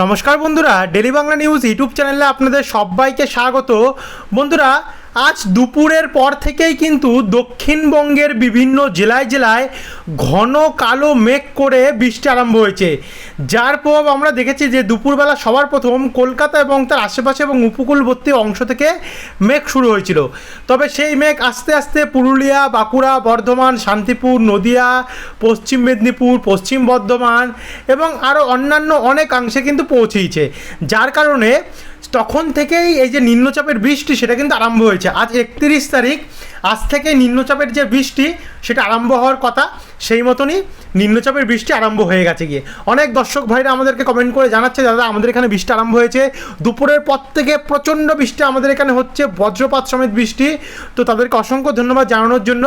নমস্কার বন্ধুরা daily Bangla news YouTube চ্যানেলে আপনাদের সবাইকে স্বাগত। বন্ধুরা আজ দুপুরের পর থেকেই কিন্তু দক্ষিণবঙ্গের বিভিন্ন জেলায় জেলায় ঘন কালো মেঘ করে বৃষ্টি আরম্ভ হয়েছে। যার প্রভাব আমরা দেখেছি যে দুপুরবেলা সবার প্রথম কলকাতা এবং তার আশেপাশে এবং উপকূলবর্তী অংশ থেকে মেঘ শুরু হয়েছিল। তবে সেই মেঘ আস্তে আস্তে পুরুলিয়া, বাঁকুড়া, বর্ধমান, শান্তিপুর, নদিয়া, পশ্চিম মেদিনীপুর, পশ্চিম বর্ধমান এবং আরও অন্যান্য অনেকাংশে কিন্তু পৌঁছেইছে। যার কারণে তখন থেকেই এই যে নিম্নচাপের বৃষ্টি সেটা কিন্তু আরম্ভ হয়েছে। আজ একত্রিশ তারিখ, আজ থেকে নিম্নচাপের যে বৃষ্টি সেটা আরম্ভ হওয়ার কথা, সেই মতনই নিম্নচাপের বৃষ্টি আরম্ভ হয়ে গেছে গিয়ে। অনেক দর্শক ভাইরা আমাদেরকে কমেন্ট করে জানাচ্ছে, দাদা, আমাদের এখানে বৃষ্টি আরম্ভ হয়েছে। দুপুরের পর থেকে প্রচণ্ড বৃষ্টি আমাদের এখানে হচ্ছে, বজ্রপাত সমেত বৃষ্টি। তো তাদেরকে অসংখ্য ধন্যবাদ জানানোর জন্য।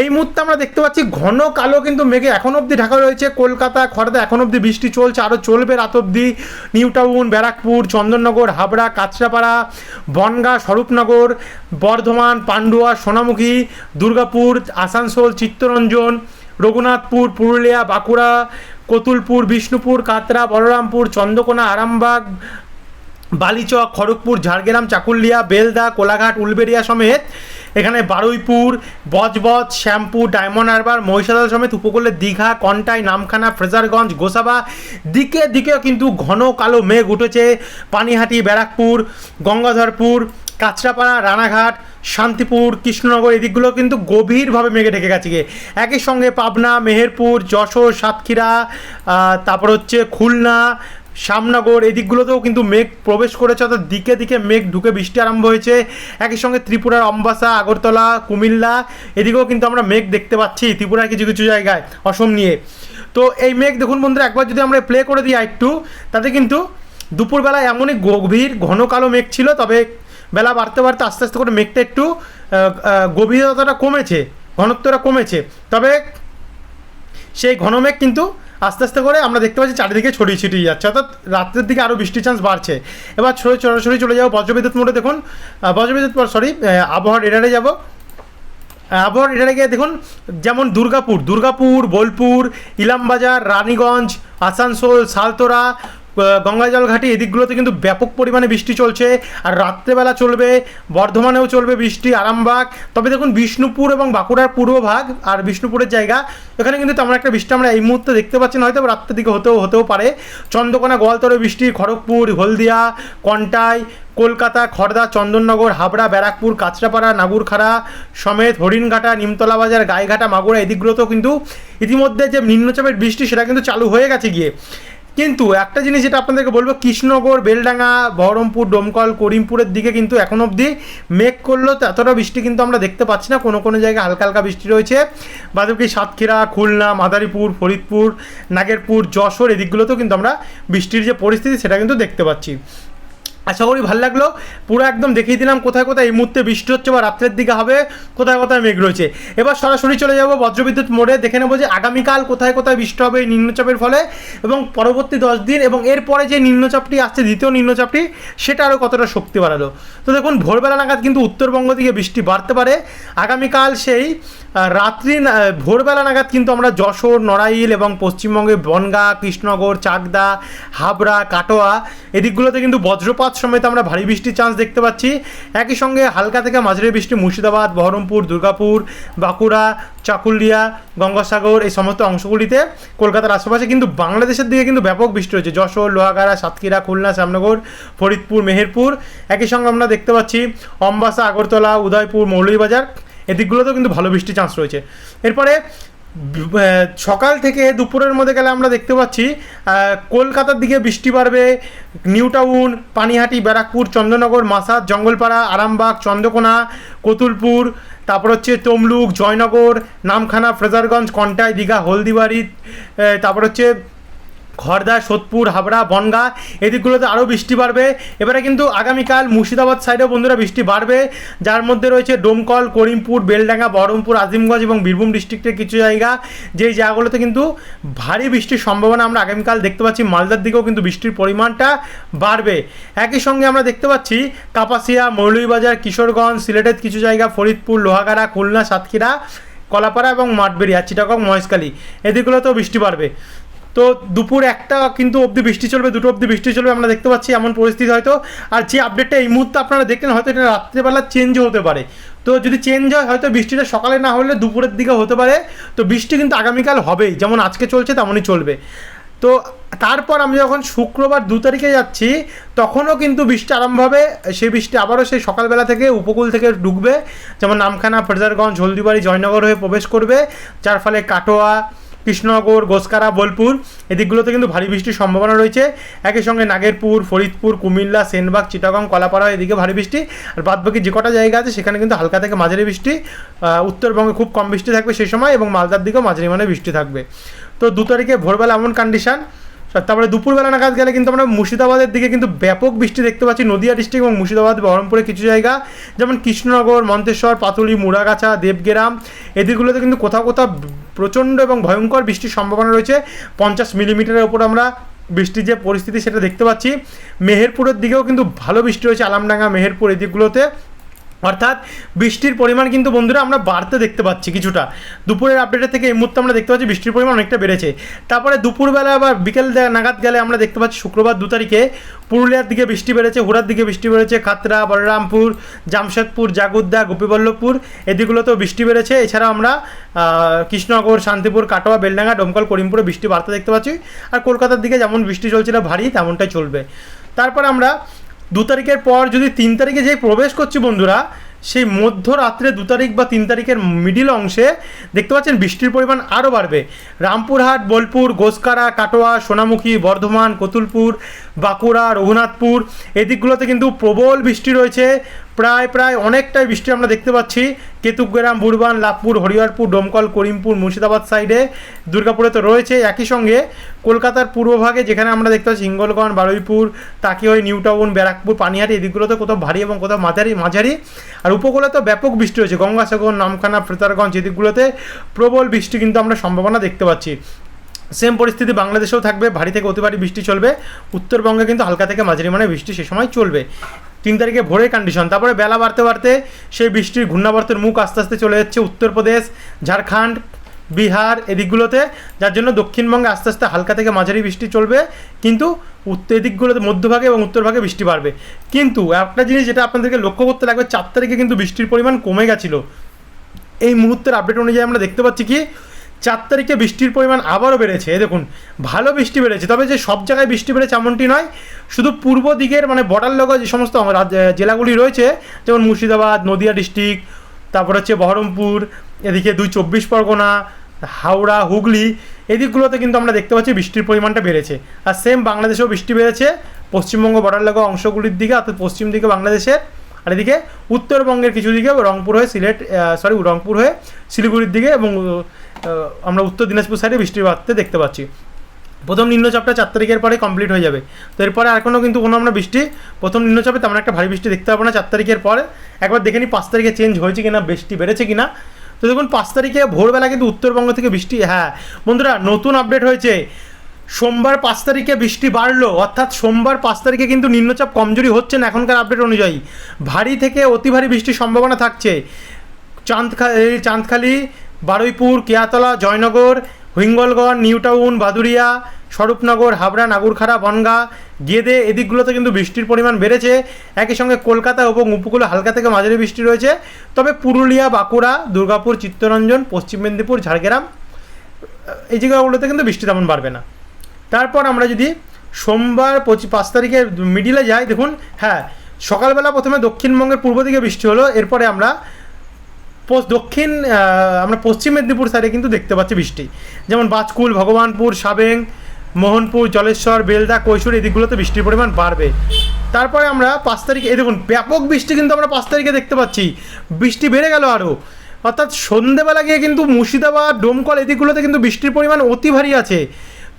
এই মুহূর্তে আমরা দেখতে পাচ্ছি, ঘন কালো কিন্তু মেঘে এখন অবধি ঢাকা রয়েছে। কলকাতা খড়দা এখন অবধি বৃষ্টি চলছে আরও চলবে রাত অবধি। নিউ টাউন, ব্যারাকপুর, চন্দননগর, হাবড়া, কাঁচরাপাড়া, বনগা, স্বরূপনগর, বর্ধমান, পান্ডুয়া, সোনামুখী, দুর্গাপুর, আসানসোল, চিত্তরঞ্জন রঘুনাথপুর, পুরুলিয়া, বাঁকুড়া, কতুলপুর, বিষ্ণুপুর কাতরা বলরামপুর, চন্দ্রকোনা, আরামবাগ, বালিচক, খড়গপুর, ঝাড়গ্রাম, চাকুলিয়া, বেলদা, কোলাঘাট, উলবেড়িয়া সমেত এখানে বারুইপুর, বজবজ, শ্যামপুর, ডায়মন্ড হারবার, মহিষাদল সমেত উপকূলের দীঘা, কন্টাই, নামখানা, ফ্রেজারগঞ্জ, গোসাবা, দিকে দিকেও কিন্তু ঘন কালো মেঘ উঠেছে। পানিহাটি, ব্যারাকপুর, গঙ্গাধরপুর কাঁচরাপাড়া, রানাঘাট, শান্তিপুর, কৃষ্ণনগর এদিকগুলো কিন্তু গভীরভাবে মেঘে ঢেকে গেছে গিয়ে। একই সঙ্গে পাবনা, মেহেরপুর, যশোর, সাতক্ষীরা তারপর হচ্ছে খুলনা শ্যামনগর এদিকগুলোতেও কিন্তু মেঘ প্রবেশ করেছে, অর্থাৎ দিকে দিকে মেঘ ঢুকে বৃষ্টি আরম্ভ হয়েছে। একই সঙ্গে ত্রিপুরার অম্বাসা, আগরতলা, কুমিল্লা, এদিকেও কিন্তু আমরা মেঘ দেখতে পাচ্ছি ত্রিপুরার কিছু কিছু জায়গায়, অসম নিয়ে। তো এই মেঘ দেখুন বন্ধুরা, একবার যদি আমরা প্লে করে দিই একটু তাতে কিন্তু দুপুরবেলা এমনই গভীর ঘন কালো মেঘ ছিল, তবে বেলা বাড়তে বাড়তে আস্তে আস্তে করে মেঘটা একটু গভীরতাটা কমেছে, ঘনত্বটা কমেছে। তবে সেই ঘনমেঘ কিন্তু আস্তে আস্তে করে আমরা দেখতে পাচ্ছি চারিদিকে ছড়িয়ে ছিটিয়ে যাচ্ছে। অর্থাৎ রাত্রের দিকে আরও বৃষ্টির চান্স বাড়ছে। এবার ছড়ে সরাসরি চলে যাব বজ্রবিদ্যুৎ মোড়ে। দেখুন বজ্রবিদ্যুৎ সরি আবহাওয়ার এডারে যাব। আবহাওয়ার এডারে গিয়ে দেখুন, যেমন দুর্গাপুর দুর্গাপুর, বোলপুর, ইলামবাজার, রানীগঞ্জ, আসানসোল, সালতোরা গঙ্গাজল ঘাটি এদিকগুলোতে কিন্তু ব্যাপক পরিমাণে বৃষ্টি চলছে। আর রাত্রেবেলা চলবে, বর্ধমানেও চলবে বৃষ্টি, আরামবাগ। তবে দেখুন, বিষ্ণুপুর এবং বাঁকুড়ার পূর্বভাগ আর বিষ্ণুপুরের জায়গা, এখানে কিন্তু তেমন একটা বৃষ্টি আমরা এই মুহূর্তে দেখতে পাচ্ছি না, হয়তো রাত্রের দিকে হতেও হতেও পারে। চন্দ্রকোনা, গোয়ালতরে বৃষ্টি, খড়গপুর, হলদিয়া, কন্টাই, কলকাতা খড়দা চন্দননগর, হাবড়া, ব্যারাকপুর, কাঁচরাপাড়া, নাগুরখাড়া, সমেত, হরিণঘাটা নিমতলা বাজার গায়েঘাটা মাগুরা এদিকগুলোতেও কিন্তু ইতিমধ্যে যে নিম্নচাপের বৃষ্টি, সেটা কিন্তু চালু হয়ে গেছে গিয়ে। কিন্তু একটা জিনিস যেটা আপনাদেরকে বলব, কৃষ্ণনগর, বেলডাঙ্গা, বহরমপুর, ডোমকল, করিমপুরের দিকে কিন্তু এখন অবধি মেঘ করলেও তো এতটা বৃষ্টি কিন্তু আমরা দেখতে পাচ্ছি না। কোনো কোনো জায়গায় হালকা হালকা বৃষ্টি রয়েছে। বাদবাকি সাতক্ষীরা, খুলনা, মাদারীপুর, ফরিদপুর, নাগেরপুর, যশোর, এদিকগুলোতেও কিন্তু আমরা বৃষ্টির যে পরিস্থিতি সেটা কিন্তু দেখতে পাচ্ছি। আশা করি ভালো লাগল। পুরো একদম দেখিয়ে দিলাম কোথায় কোথায় এই মুহূর্তে বৃষ্টি হচ্ছে বা রাত্রের দিকে হবে, কোথায় কোথায় মেঘ রয়েছে। এবার সরাসরি চলে যাব বজ্রবিদ্যুৎ মোড়ে। দেখে নেব যে আগামীকাল কোথায় কোথায় বৃষ্টি হবে এই নিম্নচাপের ফলে এবং পরবর্তী দশ দিন এবং এরপরে যে নিম্নচাপটি আসছে, দ্বিতীয় নিম্নচাপটি, সেটা আরও কতটা শক্তি বাড়ালো। তো দেখুন, ভোরবেলা নাগাদ কিন্তু উত্তরবঙ্গ থেকে বৃষ্টি বাড়তে পারে। আগামীকাল সেই রাত্রি ভোরবেলা নাগাদ কিন্তু আমরা যশোর, নড়াইল এবং পশ্চিমবঙ্গে বনগা, কৃষ্ণনগর, চাকদা, হাবড়া, কাটোয়া, এদিকগুলোতে কিন্তু বজ্রপাত সমেত আমরা ভারী বৃষ্টির চান্স দেখতে পাচ্ছি। একই সঙ্গে হালকা থেকে মাঝারি বৃষ্টি মুর্শিদাবাদ, বহরমপুর, দুর্গাপুর, বাঁকুড়া, চাকুলিয়া, গঙ্গাসাগর এই সমস্ত অংশগুলিতে কলকাতার আশেপাশে কিন্তু বাংলাদেশের দিকে কিন্তু ব্যাপক বৃষ্টি হচ্ছে। যশোর, লোহাগাড়া, সাতক্ষীরা, খুলনা, শ্যামনগর, ফরিদপুর, মেহেরপুর। একই সঙ্গে আমরা দেখতে পাচ্ছি অম্বাসা, আগরতলা, উদয়পুর, মৌলভীবাজার। এদিকগুলোতেও কিন্তু ভালো বৃষ্টির চান্স রয়েছে। এরপরে সকাল থেকে দুপুরের মধ্যে গেলে আমরা দেখতে পাচ্ছি কলকাতার দিকে বৃষ্টি বাড়বে, নিউ টাউন, পানিহাটি, ব্যারাকপুর, চন্দ্রনগর মাসাদ জঙ্গলপাড়া, আরামবাগ, চন্দ্রকোনা, কতুলপুর, তারপর হচ্ছে তমলুক, জয়নগর, নামখানা, ফ্রেজারগঞ্জ, কন্টাই, দীঘা, হলদিবাড়ি তারপর হচ্ছে খড়দা সোদপুর, হাবড়া, বনগা, এদিকগুলোতে আরও বৃষ্টি বাড়বে। এবারে কিন্তু আগামীকাল মুর্শিদাবাদ সাইডেও বন্ধুরা বৃষ্টি বাড়বে। যার মধ্যে রয়েছে ডোমকল, করিমপুর, বেলডাঙ্গা, বহরমপুর, আজিমগঞ্জ এবং বীরভূম ডিস্ট্রিক্টের কিছু জায়গা। যেই জায়গাগুলোতে কিন্তু ভারী বৃষ্টির সম্ভাবনা আমরা আগামীকাল দেখতে পাচ্ছি, মালদার দিকেও কিন্তু বৃষ্টির পরিমাণটা বাড়বে। একই সঙ্গে আমরা দেখতে পাচ্ছি, কাপাসিয়া, মৌলভীবাজার, কিশোরগঞ্জ, সিলেটের কিছু জায়গা, ফরিদপুর, লোহাগাড়া, খুলনা, সাতক্ষীরা, কলাপাড়া এবং মাঠবেড়িয়া, চিটাগং, মহেশখালী। এদিকগুলোতেও বৃষ্টি বাড়বে। তো দুপুর একটা কিন্তু অবধি বৃষ্টি চলবে, দুটো অবধি বৃষ্টি চলবে, আমরা দেখতে পাচ্ছি এমন পরিস্থিতি হয়তো। আর যে আপডেটটা এই মুহূর্তে আপনারা দেখলেন, হয়তো এটা রাত্রেবেলা চেঞ্জ হতে পারে। তো যদি চেঞ্জ হয়, হয়তো বৃষ্টিটা সকালে না হলে দুপুরের দিকে হতে পারে। তো বৃষ্টি কিন্তু আগামীকাল হবেই, যেমন আজকে চলছে তেমনই চলবে। তো তারপর আমি যখন শুক্রবার দু তারিখে যাচ্ছি, তখনও কিন্তু বৃষ্টি আরম্ভ হবে। সেই বৃষ্টি আবারও সেই সকালবেলা থেকে উপকূল থেকে ঢুকবে। যেমন নামখানা ফেজারগঞ্জ হলদিবাড়ি, জয়নগর হয়ে প্রবেশ করবে। যার ফলে কাটোয়া কৃষ্ণনগর, গোসকারা, বোলপুর, এদিকগুলোতে কিন্তু ভারী বৃষ্টির সম্ভাবনা রয়েছে। একই সঙ্গে নাগেরপুর, ফরিদপুর, কুমিল্লা, সেনবাগ, চিটাগং, কলাপাড়া, এদিকে ভারী বৃষ্টি। আর বাদবাকি যে কটা জায়গা আছে, সেখানে কিন্তু হালকা থেকে মাঝারি বৃষ্টি উত্তরবঙ্গে খুব কম বৃষ্টি থাকবে সেই সময় এবং মালদার দিকেও মাঝারি মানে বৃষ্টি থাকবে। তো দু তারিখে ভোরবেলা এমন কন্ডিশন তারপরে দুপুরবেলা নাগাদ গেলে কিন্তু আমরা মুর্শিদাবাদের দিকে কিন্তু ব্যাপক বৃষ্টি দেখতে পাচ্ছি। নদিয়া ডিস্ট্রিক্ট এবং মুর্শিদাবাদ, বহরমপুরে কিছু জায়গা, যেমন কৃষ্ণনগর, মন্তেশ্বর, পাতুলি, মুড়াগাছা, দেবগেরাম, এদিকগুলোতে কিন্তু কোথাও কোথাও প্রচণ্ড এবং ভয়ঙ্কর বৃষ্টির সম্ভাবনা রয়েছে। পঞ্চাশ মিলিমিটারের ওপর আমরা বৃষ্টির যে পরিস্থিতি সেটা দেখতে পাচ্ছি। মেহেরপুরের দিকেও কিন্তু ভালো বৃষ্টি রয়েছে, আলামডাঙ্গা, মেহেরপুর এই দিকগুলোতে অর্থাৎ বৃষ্টির পরিমাণ কিন্তু বন্ধুরা আমরা বাড়তে দেখতে পাচ্ছি কিছুটা। দুপুরের আপডেটের থেকে এই মুহূর্তে আমরা দেখতে পাচ্ছি বৃষ্টির পরিমাণ অনেকটা বেড়েছে। তারপরে দুপুরবেলা বা বিকেল নাগাদ গেলে আমরা দেখতে পাচ্ছি শুক্রবার দু তারিখে পুরুলিয়ার দিকে বৃষ্টি বেড়েছে, হুড়ার দিকে বৃষ্টি বেড়েছে খাতরা বলরামপুর, জামশেদপুর, জাগুদ্দা, গোপীবল্লভপুর এদিকগুলোতেও বৃষ্টি বেড়েছে। এছাড়া আমরা কৃষ্ণনগর, শান্তিপুর, কাটোয়া, বেলডাঙ্গা ডোমকল করিমপুরে বৃষ্টি বাড়তে দেখতে পাচ্ছি। আর কলকাতার দিকে যেমন বৃষ্টি চলছিল ভারী, তেমনটাই চলবে। তারপর আমরা দু তারিখের পর যদি তিন তারিখে যেই প্রবেশ করছি বন্ধুরা, সেই মধ্যরাত্রে দু তারিখ বা তিন তারিখের মিডিল অংশে দেখতে পাচ্ছেন বৃষ্টির পরিমাণ আরও বাড়বে। রামপুরহাট, বোলপুর, গোসকারা, কাটোয়া, সোনামুখী, বর্ধমান, কতুলপুর, বাঁকুড়া, রঘুনাথপুর এই দিকগুলোতে কিন্তু প্রবল বৃষ্টি রয়েছে। প্রায় প্রায় অনেকটাই বৃষ্টি আমরা দেখতে পাচ্ছি। কেতুগ্রাম বুরবান লাভপুর, হরিহরপুর, ডোমকল, করিমপুর, মুর্শিদাবাদ সাইডে দুর্গাপুরে তো রয়েছে। একই সঙ্গে কলকাতার পূর্বভাগে যেখানে আমরা দেখতে পাচ্ছি হিঙ্গলগঞ্জ, বারুইপুর, তাকিহই, নিউ টাউন, ব্যারাকপুর, পানিহাটি এদিকগুলোতে কোথাও ভারী এবং কোথাও মাঝারি মাঝারি। আর উপকূলে তো ব্যাপক বৃষ্টি হয়েছে। গঙ্গাসাগর, নামখানা, ফ্রেতারগঞ্জ এদিকগুলোতে প্রবল বৃষ্টি কিন্তু আমরা সম্ভাবনা দেখতে পাচ্ছি। সেম পরিস্থিতি বাংলাদেশেও থাকবে। ভারী থেকে অতি ভারী বৃষ্টি চলবে। উত্তরবঙ্গে কিন্তু হালকা থেকে মাঝারি মানে বৃষ্টি সে সময় চলবে। তিন তারিখে ভোরের কন্ডিশন তারপরে বেলা বাড়তে বাড়তে সেই বৃষ্টির ঘূর্ণাবর্তের মুখ আস্তে আস্তে চলে যাচ্ছে উত্তরপ্রদেশ, ঝাড়খণ্ড, বিহার এদিকগুলোতে, যার জন্য দক্ষিণবঙ্গে আস্তে আস্তে হালকা থেকে মাঝারি বৃষ্টি চলবে। কিন্তু উত্তর এদিকগুলোতে মধ্যভাগে এবং উত্তরভাগে বৃষ্টি বাড়বে। কিন্তু একটা জিনিস যেটা আপনাদেরকে লক্ষ্য করতে লাগবে, চার তারিখে কিন্তু বৃষ্টির পরিমাণ কমে গেছিল। এই মুহূর্তের আপডেট অনুযায়ী আমরা দেখতে পাচ্ছি কি চার তারিখে বৃষ্টির পরিমাণ আবারও বেড়েছে। দেখুন, ভালো বৃষ্টি বেড়েছে। তবে যে সব জায়গায় বৃষ্টি বেড়েছে এমনটি নয়, শুধু পূর্ব দিকের মানে বর্ডার লগা যে সমস্ত জেলাগুলি রয়েছে, যেমন মুর্শিদাবাদ, নদিয়া ডিস্ট্রিক্ট তারপর হচ্ছে বহরমপুর, এদিকে দুই চব্বিশ পরগনা, হাওড়া, হুগলি এদিকগুলোতে কিন্তু আমরা দেখতে পাচ্ছি বৃষ্টির পরিমাণটা বেড়েছে। আর সেম বাংলাদেশেও বৃষ্টি বেড়েছে। পশ্চিমবঙ্গ বর্ডার লাগা অংশগুলির দিকে, অর্থাৎ পশ্চিম দিকে বাংলাদেশের, আর এদিকে উত্তরবঙ্গের কিছু দিকে রংপুর হয়ে সিলেট সরি রংপুর হয়ে শিলিগুড়ির দিকে এবং আমরা উত্তর দিনাজপুর সাইডে বৃষ্টি বাড়তে দেখতে পাচ্ছি। প্রথম নিম্নচাপটা চার তারিখের পরে কমপ্লিট হয়ে যাবে। তো এরপরে আর কোনো কিন্তু কোনো আমরা বৃষ্টি, প্রথম নিম্নচাপে তেমন একটা ভারী বৃষ্টি দেখতে পাবো না চার তারিখের পরে। একবার দেখে নিই পাঁচ তারিখে চেঞ্জ হয়েছে কিনা, বৃষ্টি বেড়েছে কিনা। তো দেখুন, পাঁচ তারিখে ভোরবেলা কিন্তু উত্তরবঙ্গ থেকে বৃষ্টি হ্যাঁ। বন্ধুরা, নতুন আপডেট হয়েছে। সোমবার পাঁচ তারিখে বৃষ্টি বাড়লো, অর্থাৎ সোমবার পাঁচ তারিখে কিন্তু নিম্নচাপ কমজোরি হচ্ছে না এখনকার আপডেট অনুযায়ী। ভারী থেকে অতি ভারী বৃষ্টির সম্ভাবনা থাকছে। চাঁদখা চাঁদখালি বারুইপুর, কেয়াতলা, জয়নগর, হিঙ্গলগড়, নিউটাউন বাদুরিয়া স্বরূপনগর, হাবড়া, নাগুরখাড়া, বনগা গেদে এদিকগুলোতে কিন্তু বৃষ্টির পরিমাণ বেড়েছে। একই সঙ্গে কলকাতা এবং উপকূলে হালকা থেকে মাঝারি বৃষ্টি রয়েছে। তবে পুরুলিয়া, বাঁকুড়া, দুর্গাপুর, চিত্তরঞ্জন, পশ্চিম মেদিনীপুর, ঝাড়গ্রাম, এই জায়গাগুলোতে কিন্তু বৃষ্টি তেমন বাড়বে না। তারপর আমরা যদি সোমবার পঁচিশ পাঁচ তারিখে মিডিলে যাই, দেখুন হ্যাঁ সকালবেলা প্রথমে দক্ষিণবঙ্গের পূর্ব দিকে বৃষ্টি হলো, এরপরে আমরা দক্ষিণ আমরা পশ্চিম মেদিনীপুর সাইডে কিন্তু দেখতে পাচ্ছি বৃষ্টি। যেমন বাজকুল, ভগবানপুর, সাবেং, মোহনপুর, জলেশ্বর, বেলদা, কৈশোর, এই দিকগুলোতে বৃষ্টির পরিমাণ বাড়বে। তারপরে আমরা পাঁচ তারিখে, এই দেখুন, ব্যাপক বৃষ্টি কিন্তু আমরা পাঁচ তারিখে দেখতে পাচ্ছি। বৃষ্টি বেড়ে গেল আরও অর্থাৎ সন্ধেবেলা গিয়ে কিন্তু মুর্শিদাবাদ, ডোমকল এদিকগুলোতে কিন্তু বৃষ্টির পরিমাণ অতি ভারী আছে।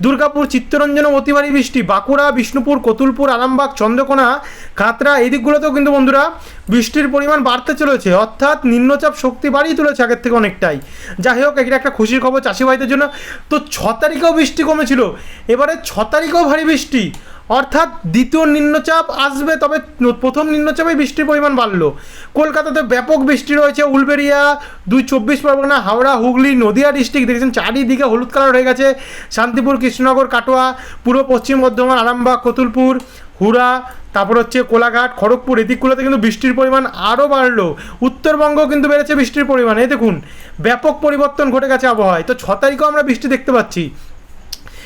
দুর্গাপুর, চিত্তরঞ্জন অতিভারী বৃষ্টি, বাঁকুড়া, বিষ্ণুপুর, কতুলপুর, আরামবাগ, চন্দ্রকোনা খাতরা এই দিকগুলোতেও কিন্তু বন্ধুরা বৃষ্টির পরিমাণ বাড়তে চলেছে। অর্থাৎ নিম্নচাপ শক্তি বাড়িয়ে তুলেছে আগের থেকে অনেকটাই। যাই হোক এটা একটা খুশির খবর চাষিভাইদের জন্য। তো ছ তারিখেও বৃষ্টি কমেছিল। এবারে ছ তারিখেও ভারী বৃষ্টি। অর্থাৎ দ্বিতীয় নিম্নচাপ আসবে, তবে প্রথম নিম্নচাপে বৃষ্টির পরিমাণ বাড়লো। কলকাতাতে ব্যাপক বৃষ্টি রয়েছে উলবেরিয়া দুই চব্বিশ পরগনা, হাওড়া, হুগলি, নদিয়া ডিস্ট্রিক্ট দেখেছেন, চারিদিকে হলুদ কালার হয়ে গেছে। শান্তিপুর, কৃষ্ণনগর, কাটোয়া, পূর্ব পশ্চিম বর্ধমান, আরামবাগ, কতুলপুর, হুড়া, তারপর হচ্ছে কোলাঘাট, খড়গপুর এদিকগুলোতে কিন্তু বৃষ্টির পরিমাণ আরও বাড়লো। উত্তরবঙ্গ কিন্তু বেড়েছে বৃষ্টির পরিমাণ। এই দেখুন, ব্যাপক পরিবর্তন ঘটে গেছে আবহাওয়ায়। তো ছ তারিখেও আমরা বৃষ্টি দেখতে পাচ্ছি।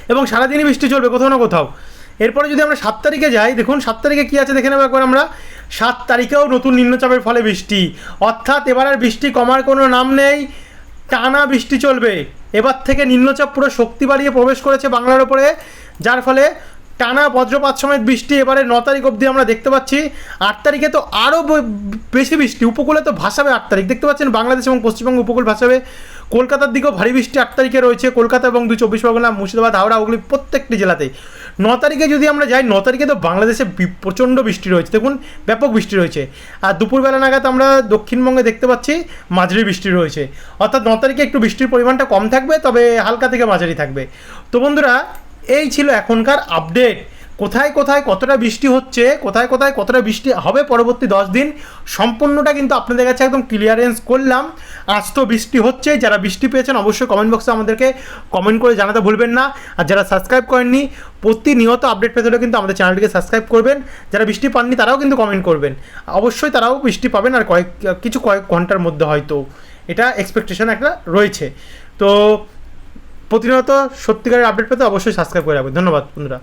এবং সারাদিনই বৃষ্টি চলবে, কোথাও না কোথাও। এরপরে যদি আমরা সাত তারিখে যাই, দেখুন, সাত তারিখে কী আছে দেখে নেব একবার আমরা। সাত তারিখেও নতুন নিম্নচাপের ফলে বৃষ্টি। অর্থাৎ এবার আর বৃষ্টি কমার কোনো নাম নেই। টানা বৃষ্টি চলবে। এবার থেকে নিম্নচাপ পুরো শক্তি বাড়িয়ে প্রবেশ করেছে বাংলার ওপরে, যার ফলে টানা বজ্রপাত সমেত বৃষ্টি এবারে ন তারিখ অবধি আমরা দেখতে পাচ্ছি। আট তারিখে তো আরও বেশি বৃষ্টি। উপকূলে তো ভাসাবে আট তারিখ। দেখতে পাচ্ছেন বাংলাদেশ এবং পশ্চিমবঙ্গ উপকূল ভাসাবে। কলকাতার দিকেও ভারী বৃষ্টি আট তারিখে রয়েছে। কলকাতা এবং দুই চব্বিশ পরগনা, মুর্শিদাবাদ, হাওড়া, হুগলি প্রত্যেকটি জেলাতেই। ন তারিখে যদি আমরা যাই, ন তারিখে তো বাংলাদেশে প্রচণ্ড বৃষ্টি রয়েছে। দেখুন, ব্যাপক বৃষ্টি রয়েছে। আর দুপুরবেলা নাগাদ আমরা দক্ষিণবঙ্গে দেখতে পাচ্ছি মাঝারি বৃষ্টি রয়েছে। অর্থাৎ ন তারিখে একটু বৃষ্টির পরিমাণটা কম থাকবে, তবে হালকা থেকে মাঝারি থাকবে। তো বন্ধুরা, এই ছিল এখনকার আপডেট কোথায় কোথায় কতটা বৃষ্টি হচ্ছে, কোথায় কোথায় কতটা বৃষ্টি হবে পরবর্তী দশ দিন, সম্পূর্ণটা কিন্তু আপনাদের কাছে একদম ক্লিয়ারেন্স করলাম। আজ তো বৃষ্টি হচ্ছে, যারা বৃষ্টি পেয়েছেন অবশ্যই কমেন্ট বক্সে আমাদেরকে কমেন্ট করে জানাতে ভুলবেন না। আর যারা সাবস্ক্রাইব করেননি, প্রতিনিয়ত আপডেট পেতে হলে কিন্তু আমাদের চ্যানেলটিকে সাবস্ক্রাইব করবেন। যারা বৃষ্টি পাননি, তারাও কিন্তু কমেন্ট করবেন। অবশ্যই তারাও বৃষ্টি পাবেন, আর কয়েক, কিছু কয়েক ঘণ্টার মধ্যে হয়তো। এটা এক্সপেকটেশন একটা রয়েছে। তো প্রতিনিয়ত সত্যিকারের আপডেট পেতে অবশ্যই সাবস্ক্রাইব করে রাখবেন। ধন্যবাদ, বন্ধুরা।